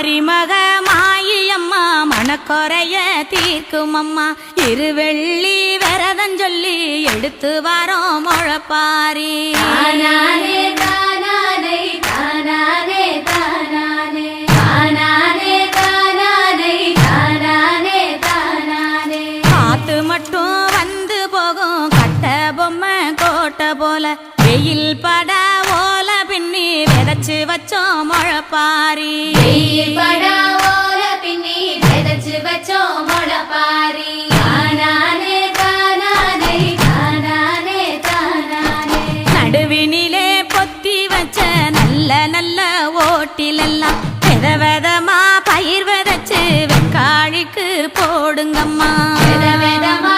மறிமக மாயியம்மா மனக்குறைய தீர்க்கும் அம்மா இருவெள்ளி விரதம் சொல்லி எடுத்து வரோம் முழப்பாரி தானானே தானானே தானானே தானானே. தானானே தானானே தானானே தானானே. காத்து மட்டும் வந்து போகும் கட்ட பொம்மை கோட்டை போல. வெயில் படா விதச்சு வச்சோம் முழப்பாரி பின்னி விதச்சு வச்சோம் முழப்பாரி நடுவினிலே பொத்தி வச்ச நல்ல நல்ல ஓட்டிலெல்லாம் வித விதமா பயிர் விதச்சு வெக்காழிக்கு போடுங்கம்மா. விதமா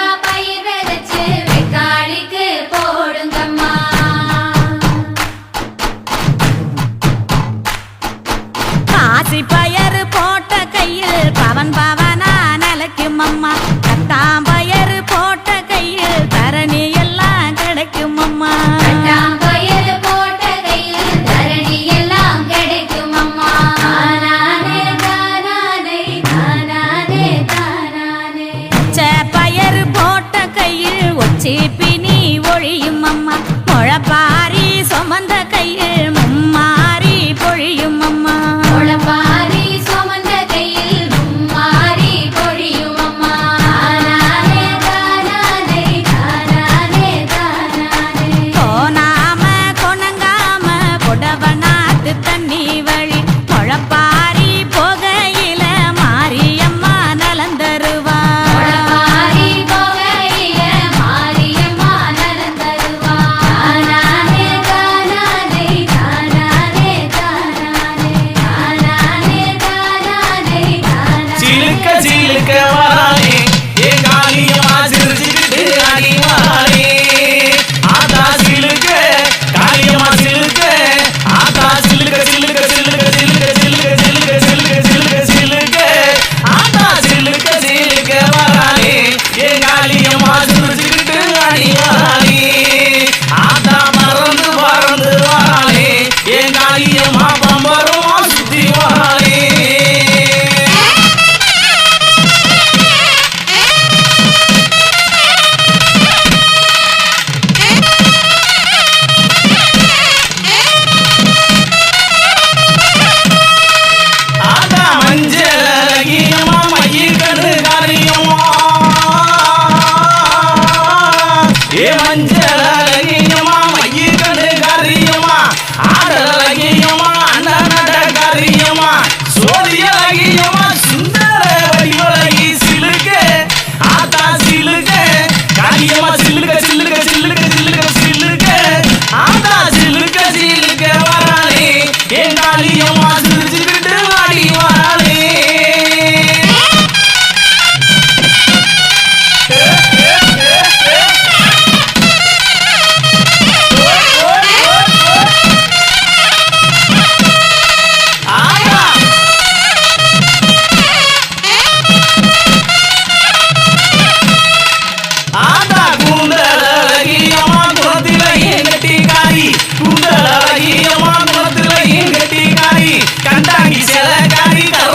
Marita.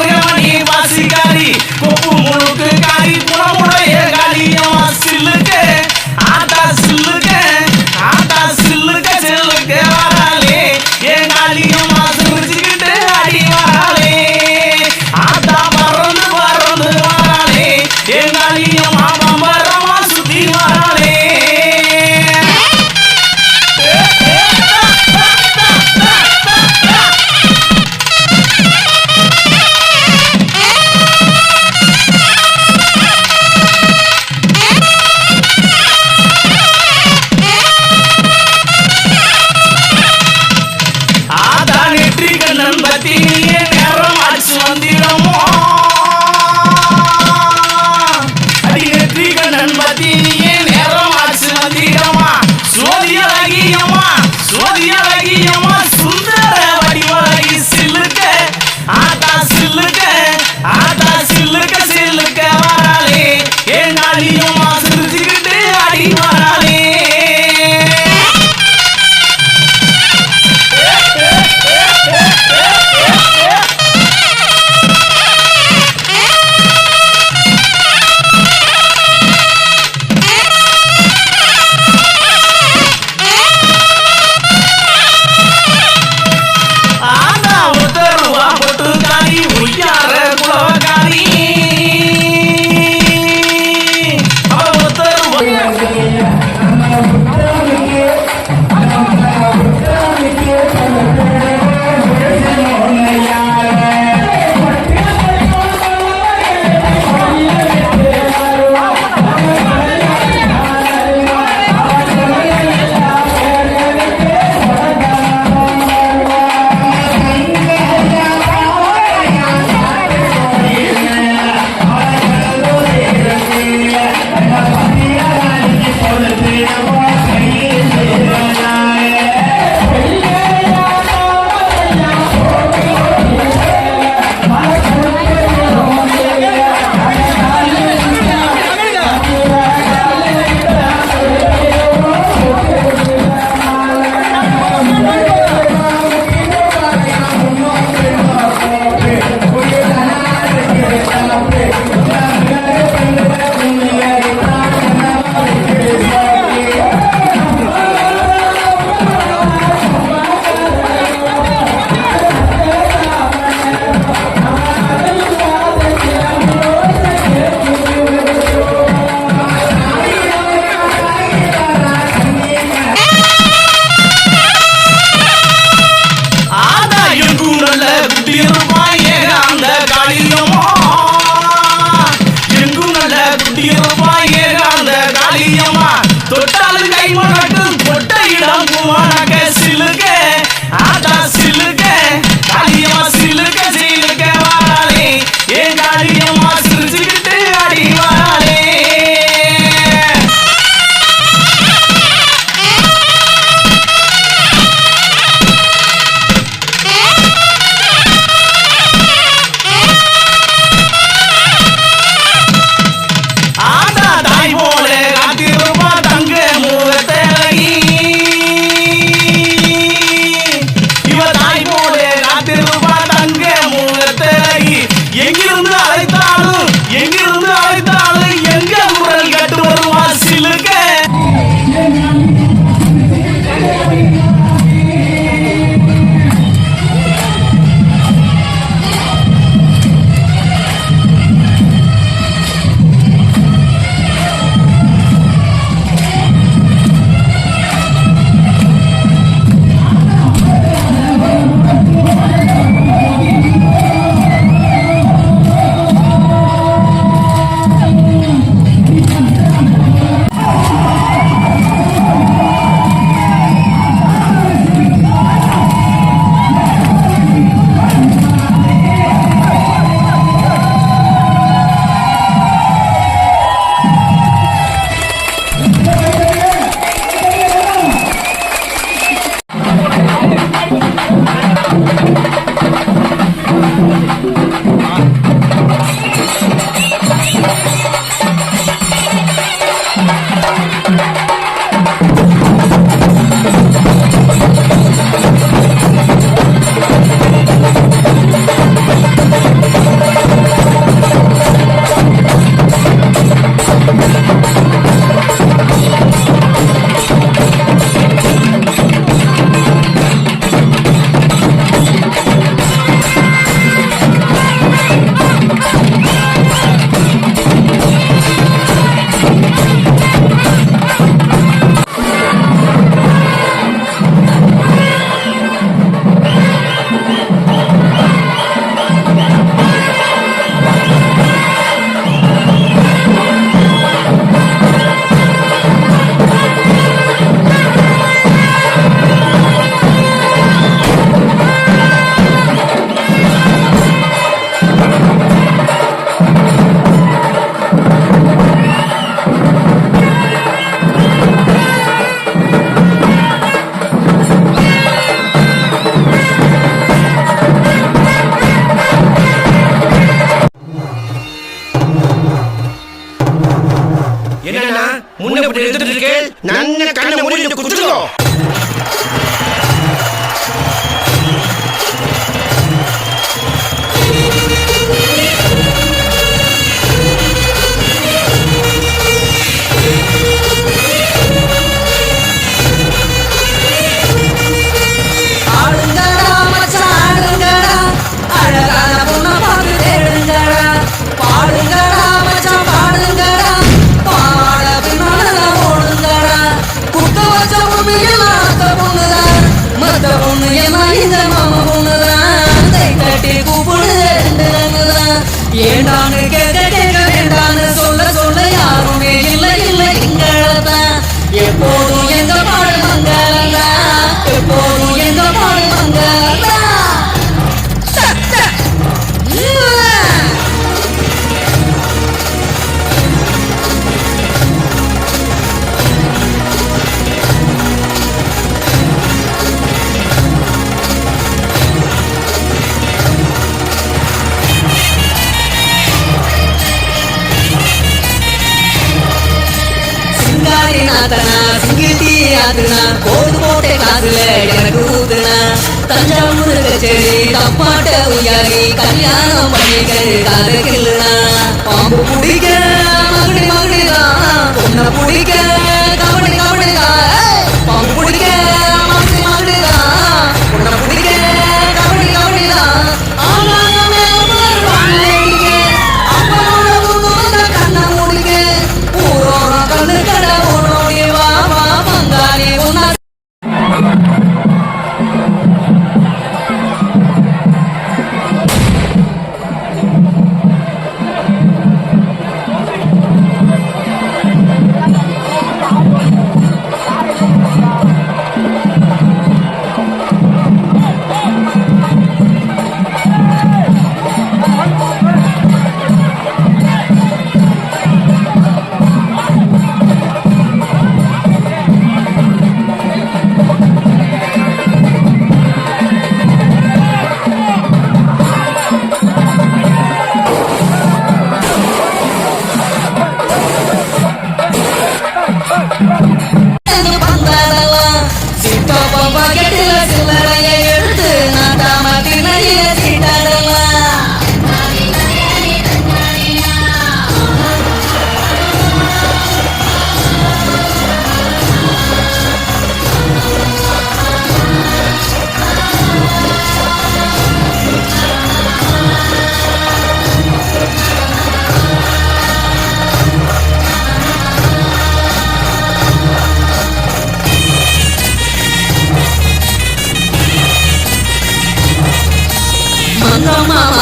ஆத்துனா கோடு போட்டே காதுல எனக்கு ஊத்துனா தஞ்சாவூர் கச்சேரி தப்பாட்ட உயாரி கல்யாணம் கிள்ளுனா. பாம்பு பிடிக்க மகுடி தான். பொண்ணை பிடிக்க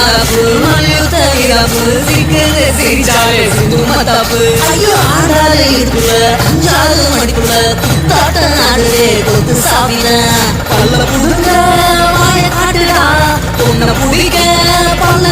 ಆದಪು ಮಳೆಯುತ್ತ ಇರಪು ಸಿಕ್ಕರೆ ಸಿರಿಚಾಳೆ ಸಿದ್ದು ಮತ್ತಪ್ಪು ಅಯ್ಯೋ ಆದಾಲೆ ಇರುಕುಳ ಅಂಜಾದು ಮಡಿಕುಳ ತಾತ ನಾಡಲೇ ಗೊತ್ತು ಸಾವಿನ பல்ல புடுங்க மாய காட்டுடா உன்னை புடிக்க பல்ல